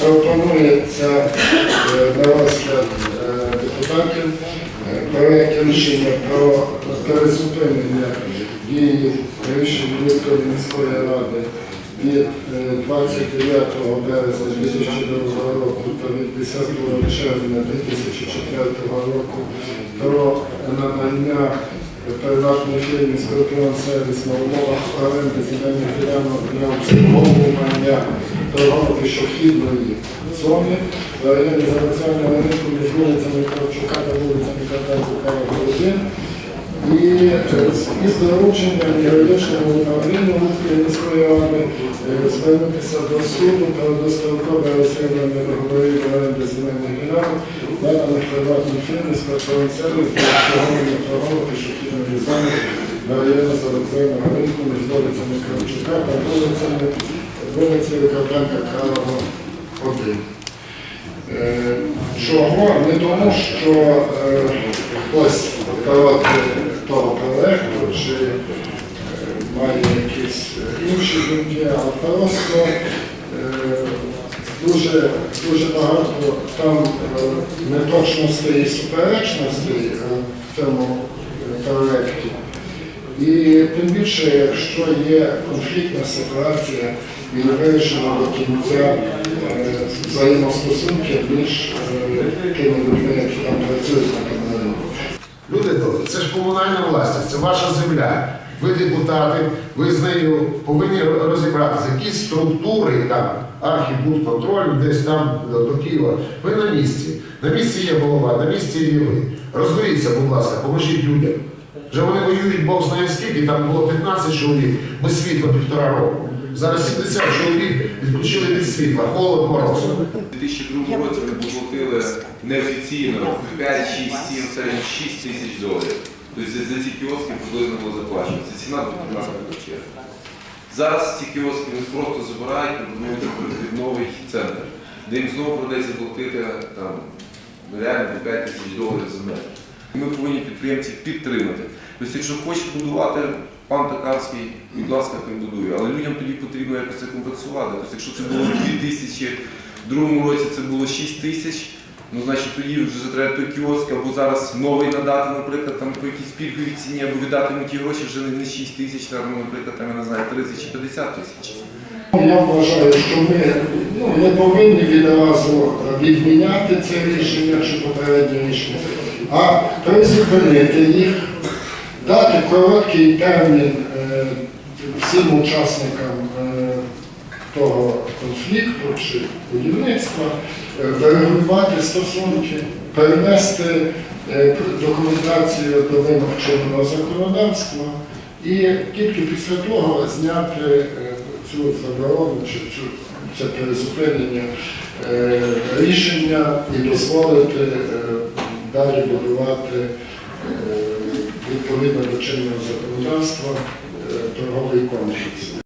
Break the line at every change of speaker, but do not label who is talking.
пропонується е, на розгляд е, депутатів е, проект рішення про перезупинення дії рішення міської ради від е, 29 березня 2002 року та від 10 червня 2004 року про надання приватної фірмі «Скорпіон Сервіс» на умовах оренди земельних ділянок для обслуговування торгово пішохідної зони в районі завокзального ринку між вулицями Кравчука та вулицями Катенка 1 і е, із дорученням юридичному управлінню міської ради е, звернутися до суду про дострокове розслідування договорів оренди земельних ділянок, наданих приватній фірмі з сервіс для обслуговування торгово пішохідної зони в районі завокзального ринку між вулицями Кравчука та вулицями вулицею Кравченка Карого 1. Е, Чого? Не тому, що е, хтось проти того чи е, має якісь е, інші думки, а просто е, дуже, дуже багато там неточностей і суперечностей в цьому проекті. І тим більше, якщо є конфліктна ситуація і не вирішена до кінця взаємостосунки між тими людьми, які там працюють на комунальному.
Люди це ж комунальна власність, це ваша земля. Ви депутати, ви з нею повинні розібратися, які структури там архібудконтролю, десь там до, Києва. Ви на місці. На місці є голова, на місці є ви. Розберіться, будь ласка, поможіть людям. Вже вони воюють Бог знає скільки, там було 15 чоловік, без світла півтора року. Зараз 70 чоловік відключили від світла, холод, мороз.
У 2002 році ми поплатили неофіційно 5, 6, 7, в 6 тисяч доларів. Тобто за, ці кіоски приблизно було заплачено. Це ціна до нас ключе. Зараз ці кіоски вони просто забирають, під новий центр, де їм знову придеться платити там, реально до 5 тисяч доларів за метр. Ми повинні підприємців підтримати. Тобто, якщо хоче будувати пан Токарський, будь ласка, хай будує. Але людям тоді потрібно якось це компенсувати. Тобто, якщо це було 2 тисячі, в другому році це було 6 тисяч, ну значить тоді вже треба той кіоск або зараз новий надати, наприклад, там по якійсь пільговій ціні, або віддати йому ті гроші вже не 6 тисяч, а, ну, наприклад, там, я не знаю, 30 чи 50 тисяч.
Я вважаю, що ми ну, не повинні відразу відміняти це рішення чи попереднє рішення, а призупинити їх, дати короткий термін е, всім учасникам того конфлікту чи будівництва, е, врегулювати стосунки, перенести е, документацію до вимог чинного законодавства і тільки після того зняти е, цю заборону чи цю це призупинення е, рішення і дозволити е, далі будувати е, відповідно до чинного законодавства е, торговий комплекс.